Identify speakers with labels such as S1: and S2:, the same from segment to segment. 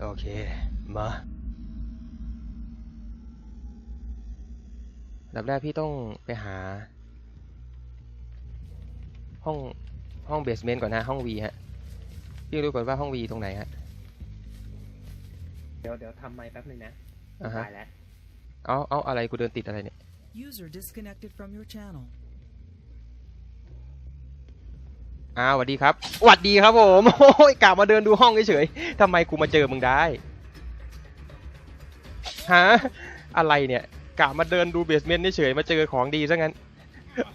S1: โอเค มาอันดับแรกพี่ต้องไปหา ห้องห้องเบสเมนต์ก่อนนะ ห้อง V ฮะ พี่รู้ก่อนว่าห้อง V ตรงไหนฮะ
S2: เดี๋ยวเดี๋ยวทำไมค์แป๊บหนึงนะ
S1: อ่าฮะ
S2: ตายแล้ว
S1: เอาเอาอะไรกูเดินติดอะไรเนี่ย
S3: User disconnected from your channel.
S1: อ้าวสวัสดีครับสวัสดีครับผมโอ้ยกลับมาเดินดูห้องเฉยๆทำไมกูมาเจอมึงได้ฮะอะไรเนี่ยกะมาเดินดูเบสเมนต์เฉยๆมาเจอของดีซะงั้น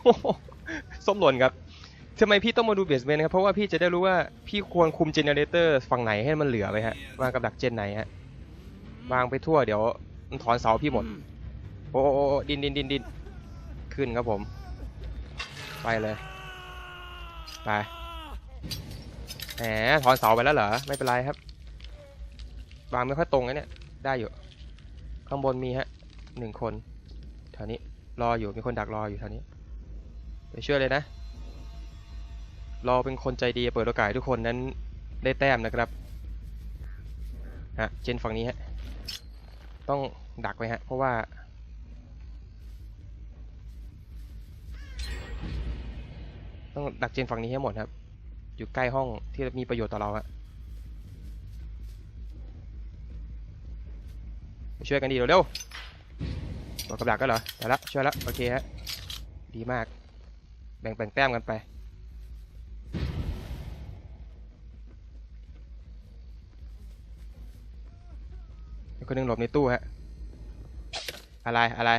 S1: โอ้โหส้มหล่นครับทำไมพี่ต้องมาดูเบสเมนต์ครับเพราะว่าพี่จะได้รู้ว่าพี่ควรคุมเจเนเรเตอร์ฝั่งไหนให้มันเหลือไว้ฮะวางกับดักเจนไหนฮะวางไปทั่วเดี๋ยวมันถอนเสาพี่หมด โอ้โอ้โอ้ดินดินดินดินขึ้นครับผม ไปเลย ไปแหมถอนเสาไปแล้วเหรอ ไม่เป็นไรครับ วางไม่ค่อยตรงนะเนี่ย ได้อยู่ ข้างบนมีฮะหนึ่งคนแถวนี้รออยู่มีคนดักรออยู่แถวนี้ไปช่วยเลยนะรอเป็นคนใจดีเปิดโอกาสทุกคนนั้นได้แต้มนะครับฮะเจนฝั่งนี้ฮะต้องดักไว้ฮะเพราะว่า ต้องดักเจนฝั่งนี้ให้หมดครับ อยู่ใกล้ห้องที่มีประโยชน์ต่อเราฮะช่วยกันดีเร็วๆบอกกับดักก็เหรอแต่ละช่วยละโอเคฮะ ดีมาก แบ่งแบ่งแต้มกันไปคนหนึงหลบในตู้ฮะ อะไร อะไร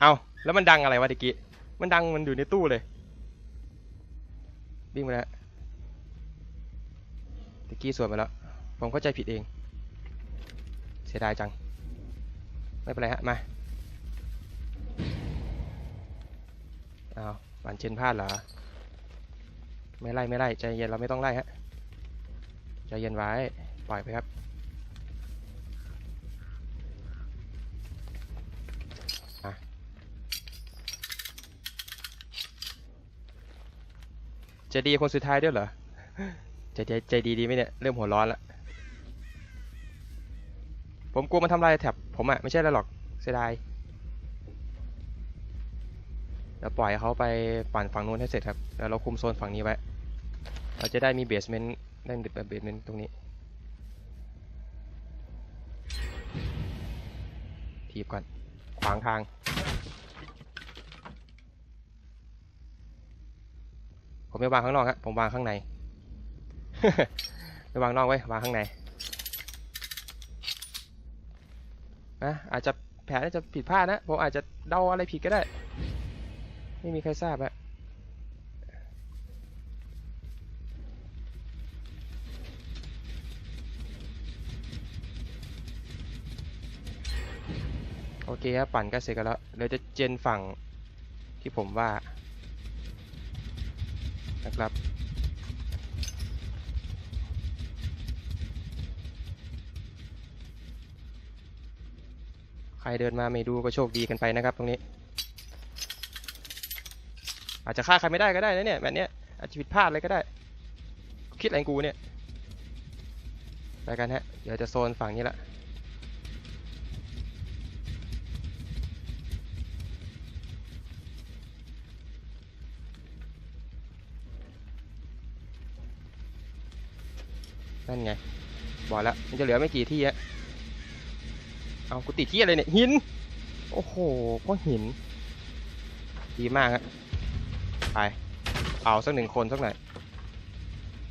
S1: เอาแล้วมันดังอะไรวะตะกี้ มันดังมันอยู่ในตู้เลย วิ่งไปแล้วตะกี้สวนไปแล้ว ผมเข้าใจผิดเอง เสียดายจัง ไม่เป็นไรฮะ มาอ้าวหวานเชนพลาดเหรอ ไม่ไล่ไม่ไล่ใจเย็นเราไม่ต้องไล่ฮะ ใจเย็นไว้ ปล่อยไปครับ ใจดีคนสุดท้ายด้วยเหรอใจใจใจดีดีไหมเนี่ยเริ่มหัวร้อนละผมกลัวมันทำลายแถบผมอะไม่ใช่อะไรหรอกเสียดายเดี๋ยวปล่อยเขาไปปั่นฝั่งนู้นให้เสร็จครับแล้วเราคุมโซนฝั่งนี้ไว้เราจะได้มีเบสเมนต์ได้เบสเมนต์ตรงนี้ทีบก่อนขวางทาง ผมไม่วางข้างนอกครับผมวางข้างในไม่วางนอกไว้วางข้างในนะอาจจะแผนอาจจะผิดพลาดนะผมอาจจะเดาอะไรผิดก็ได้ ไม่มีใครทราบอะโอเคครับปั่นก็เสร็จกันแล้วเดี๋ยวจะเจนฝั่งที่ผมว่า นะครับ ใครเดินมาไม่ดูก็โชคดีกันไปนะครับตรงนี้ อาจจะฆ่าใครไม่ได้ก็ได้นะเนี่ยแบบเนี้ยอาจจะผิดพลาดอะไรก็ได้ คิดอะไรกูเนี่ยไปกันฮะ เดี๋ยวจะโซนฝั่งนี้ละ นั่นไง บอกแล้ว มันจะเหลือไม่กี่ที่ฮะเอากูติดที่อะไรเนี่ย หิน โอ้โหพวกหิน ดีมากฮะไป เอาสักหนึ่งคนสักหน่อย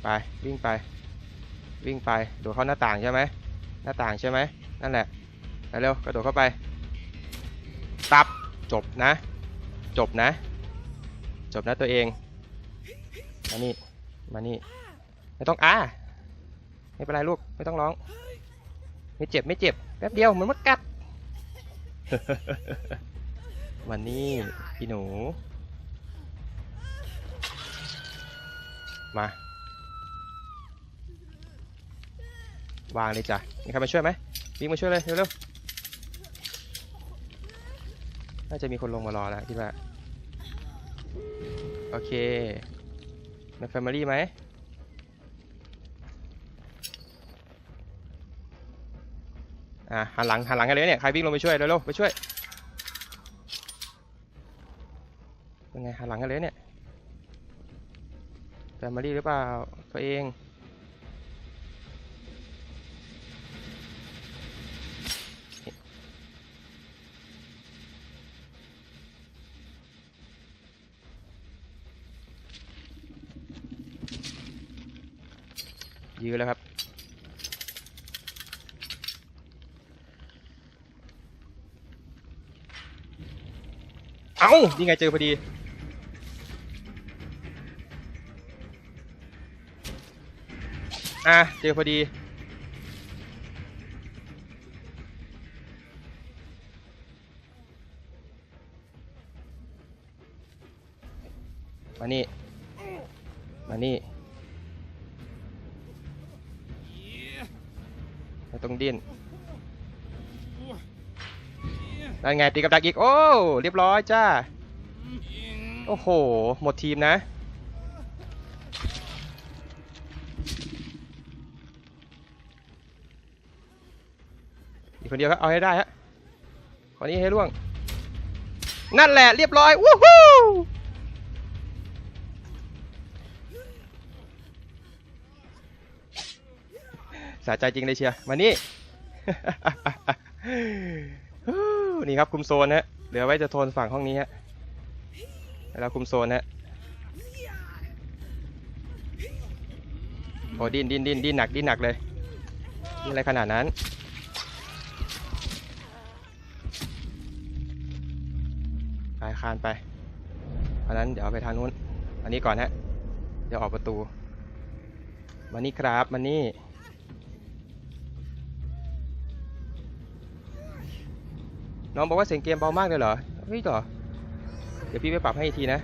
S1: ไป วิ่งไป วิ่งไป โดดเข้าหน้าต่างใช่ไหม หน้าต่างใช่ไหม นั่นแหละไปเร็วกระโดดเข้าไป ตับ จบนะ จบนะ จบนะตัวเอง มานี่ มานี่ ไม่ต้องอ้า ไม่เป็นไรลูกไม่ต้องร้อง ไม่เจ็บไม่เจ็บแป๊บเดียวเหมือนมดกัด วันนี้พี่หนู มาวางเลยจ้ะมีใครมาช่วยไหมวิ่งมาช่วยเลยเร็วๆน่าจะมีคนลงมารอแล้วคิดว่า โอเคในแฟมิลี่ไหม อะหันหลังหันหลังกันเลยเนี่ยใครวิ่งลงไปช่วยเร็วๆไปช่วยเป็นไงหันหลังกันเลยเนี่ยแฟมิลี่หรือเปล่าตัวเองยื้อแล้วครับ เอ้านี่ไงเจอพอดี อะ เจอพอดีมานี่ มานี่ไม่ต้องดิ้น นั่นไงตีกับดักอีก โอ้ เรียบร้อยจ้า โอ้โห หมดทีมนะ อีกคนเดียวครับ เอาให้ได้ฮะคนนี้ให้ล่วง นั่นแหละ เรียบร้อย วู้ฮู้สะใจจริงเลยเชียร์มานี่ นี่ครับคุมโซนฮะเหลือไว้จะโทนฝั่งห้องนี้ฮะแล้วคุมโซนฮะโอ้ดิ้นดิ้นดิ้นดิ้นหนักดิ้นหนักเลยอะไรขนาดนั้นไปคานไปเพราะนั้นเดี๋ยวไปทางนู้น อันนี้ก่อนฮะเดี๋ยวออกประตูมานี่ครับมานี่ น้องบอกว่าเสียงเกมเบามากเลยเหรอ เฮ้ยเหรอ เดี๋ยวพี่ไปปรับให้อีกทีนะ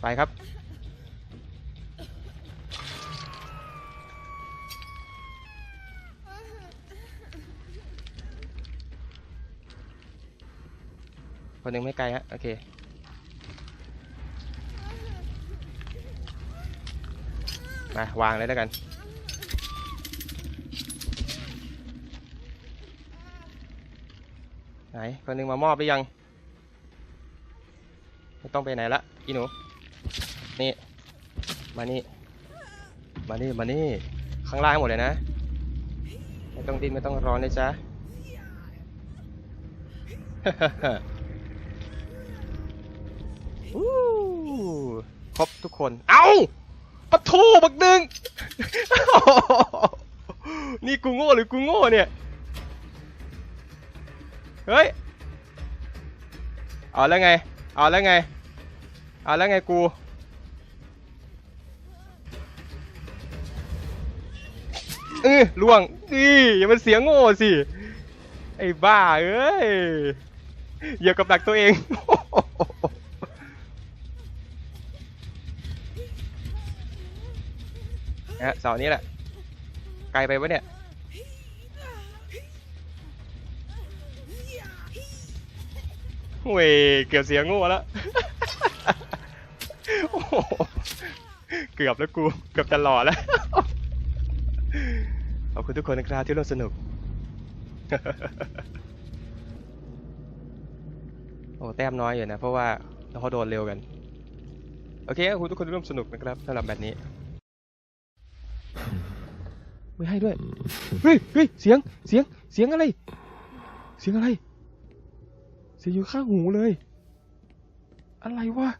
S1: ไปครับ คนหนึ่งไม่ไกลฮะ โอเคมาวางเลยแล้วกัน ไหนคนหนึ่งมามอบไปยัง ไม่ต้องไปไหนละอีหนู นี่ มานี่ มานี่ มานี่ ข้างล่างหมดเลยนะ ไม่ต้องดิ้นไม่ต้องร้อนเลยจ้ะอู้ครบทุกคน เอ้าปะทูบักหนึ่งนี่กูโง่หรือกูโง่เนี่ย เฮ้ย เอาแล้วไง เอาแล้วไง เอาแล้วไงกู เออล่วงนี่อย่ามันเสียงโง่สิ ไอ้บ้าเอ้ยเหยียบกับดักตัวเองนะเสานี้แหละ ไกลไปวะเนี่ย เว้ยเกือบเสียงโง่แล้วโอ้โหเกือบแล้วกู เกือบจะหล่อแล้ว ขอบคุณทุกคนนะครับที่ร่วมสนุก โอ้แต้มน้อยอยู่นะ เพราะว่าเขาโดนเร็วกัน โอเคขอบคุณทุกคนที่ร่วมสนุกนะครับสำหรับแบบนี้ไม่ให้ด้วย เฮ้ยเฮ้ยเสียง เสียง เสียงอะไร เสียงอะไร เสียงอยู่ข้างหูเลย อะไรวะ